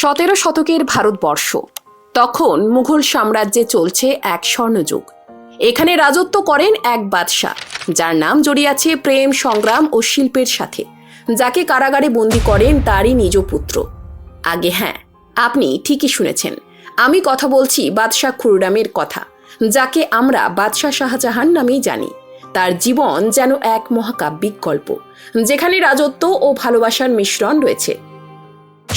সতেরো শতকের ভারতবর্ষ। তখন মুঘল সাম্রাজ্যে চলছে এক স্বর্ণযুগ। এখানে রাজত্ব করেন এক বাদশাহ, যার নাম জড়িয়ে আছে প্রেম, সংগ্রাম ও শিল্পের সাথে। যাকে কারাগারে বন্দি করেন তারই নিজ পুত্র। আগে হ্যাঁ আপনি ঠিকই শুনেছেন। আমি কথা বলছি বাদশাহ খুররামের কথা, যাকে আমরা বাদশাহ শাহজাহান নামেই জানি। তার জীবন যেন এক মহাকাব্যিক গল্প, যেখানে রাজত্ব ও ভালোবাসার মিশ্রণ রয়েছে।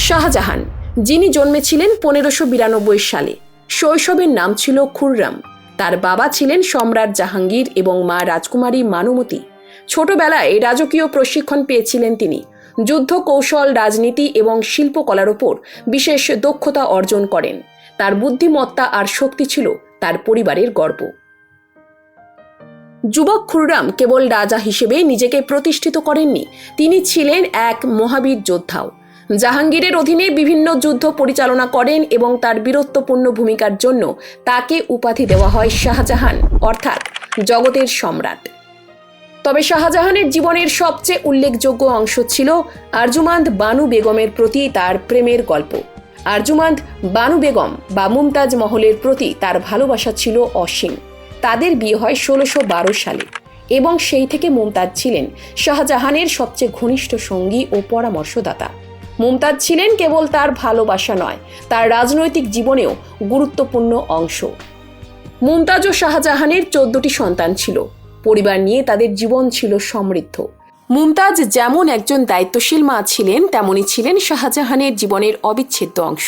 শাহজাহান যিনি জন্মেছিলেন পনেরোশো বিরানব্বই সালে। শৈশবের নাম ছিল খুররাম। তার বাবা ছিলেন সম্রাট জাহাঙ্গীর এবং মা রাজকুমারী মানুমতি। ছোটবেলায় রাজকীয় প্রশিক্ষণ পেয়েছিলেন তিনি। যুদ্ধ কৌশল রাজনীতি এবং শিল্পকলার ওপর বিশেষ দক্ষতা অর্জন করেন। তার বুদ্ধিমত্তা আর শক্তি ছিল তার পরিবারের গর্ব। যুবক খুররাম কেবল রাজা হিসেবে নিজেকে প্রতিষ্ঠিত করেননি। তিনি ছিলেন এক মহাবীর যোদ্ধাও। জাহাঙ্গীরের অধীনে বিভিন্ন যুদ্ধ পরিচালনা করেন এবং তার বীরত্বপূর্ণ ভূমিকার জন্য তাকে উপাধি দেওয়া হয় শাহজাহান, অর্থাৎ জগতের সম্রাট। তবে শাহজাহানের জীবনের সবচেয়ে উল্লেখযোগ্য অংশ ছিল আরজুমান্দ বানু বেগমের প্রতি তার প্রেমের গল্প। আরজুমান্দ বানু বেগম বা মুমতাজ মহলের প্রতি তার ভালোবাসা ছিল অসীম। তাদের বিয়ে হয় ষোলোশো বারো সালে এবং সেই থেকে মুমতাজ ছিলেন শাহজাহানের সবচেয়ে ঘনিষ্ঠ সঙ্গী ও পরামর্শদাতা। মুমতাজ ছিলেন কেবল তার ভালোবাসা নয়, তার রাজনৈতিক জীবনেও গুরুত্বপূর্ণ অংশ। মুমতাজ ও শাহজাহানের চোদ্দটি সন্তান ছিল। পরিবার নিয়ে তাদের জীবন ছিল সমৃদ্ধ। মুমতাজ যেমন একজন দায়িত্বশীল মা ছিলেন তেমনই ছিলেন শাহজাহানের জীবনের অবিচ্ছেদ্য অংশ।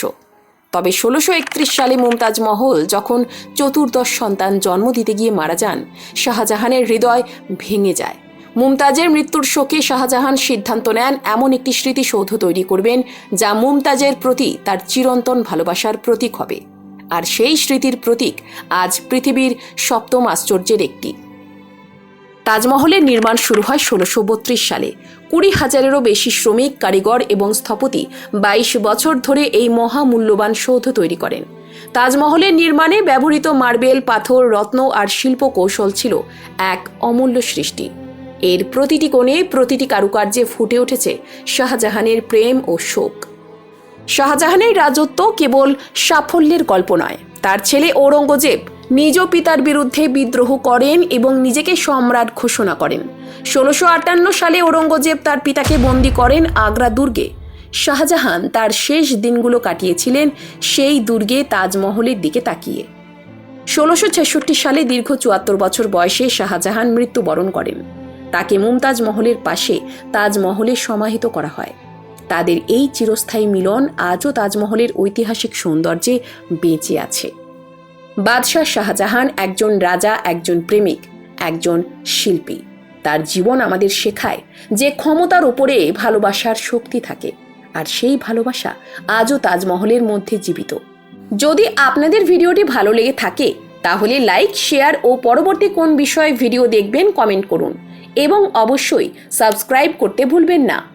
তবে ষোলোশো একত্রিশ সালে মুমতাজ মহল যখন চতুর্দশ সন্তান জন্ম দিতে গিয়ে মারা যান, শাহজাহানের হৃদয় ভেঙে যায়। মুমতাজের মৃত্যুর শোকে শাহজাহান সিদ্ধান্ত নেন, এমন একটি স্মৃতিসৌধ তৈরি করবেন, যা মুমতাজের প্রতি তার চিরন্তন ভালোবাসার প্রতীক হবে। আর সেই স্মৃতির প্রতীক আজ পৃথিবীর সপ্তম আশ্চর্যের একটি। তাজমহলের নির্মাণ শুরু হয় ষোলোশো সালে। কুড়ি হাজারেরও বেশি শ্রমিক, কারিগর এবং স্থপতি বাইশ বছর ধরে এই মহামূল্যবান সৌধ তৈরি করেন। তাজমহলের নির্মাণে ব্যবহৃত মার্বেল, পাথর, রত্ন আর শিল্প কৌশল ছিল এক অমূল্য সৃষ্টি। এর প্রতিটি কোণে প্রতিটি কারুকার্যে ফুটে উঠেছে শাহজাহানের প্রেম ও শোক। শাহজাহানের রাজত্ব কেবল সাফল্যের গল্প নয়। তার ছেলে ঔরঙ্গজেব নিজ পিতার বিরুদ্ধে বিদ্রোহ করেন এবং নিজেকে সম্রাট ঘোষণা করেন। ষোলোশো আটান্ন সালে ঔরঙ্গজেব তার পিতাকে বন্দি করেন আগ্রা দুর্গে। শাহজাহান তার শেষ দিনগুলো কাটিয়েছিলেন সেই দুর্গে তাজমহলের দিকে তাকিয়ে। ষোলোশো ছেষট্টি সালে দীর্ঘ চুয়াত্তর বছর বয়সে শাহজাহান মৃত্যুবরণ করেন। তাকে মুমতাজ মহলের পাশে তাজমহলে সমাহিত করা হয়। তাদের এই চিরস্থায়ী মিলন আজও তাজমহলের ঐতিহাসিক সৌন্দর্যে বেঁচে আছে। বাদশাহ শাহজাহান একজন রাজা, একজন প্রেমিক, একজন শিল্পী। তার জীবন আমাদের শেখায় যে ক্ষমতার উপরে ভালোবাসার শক্তি থাকে, আর সেই ভালোবাসা আজও তাজমহলের মধ্যে জীবিত। যদি আপনাদের ভিডিওটি ভালো লেগে থাকে, তাহলে লাইক, শেয়ার ও পরবর্তী কোন বিষয়ে ভিডিও দেখবেন কমেন্ট করুন। এবং অবশ্যই সাবস্ক্রাইব করতে ভুলবেন না।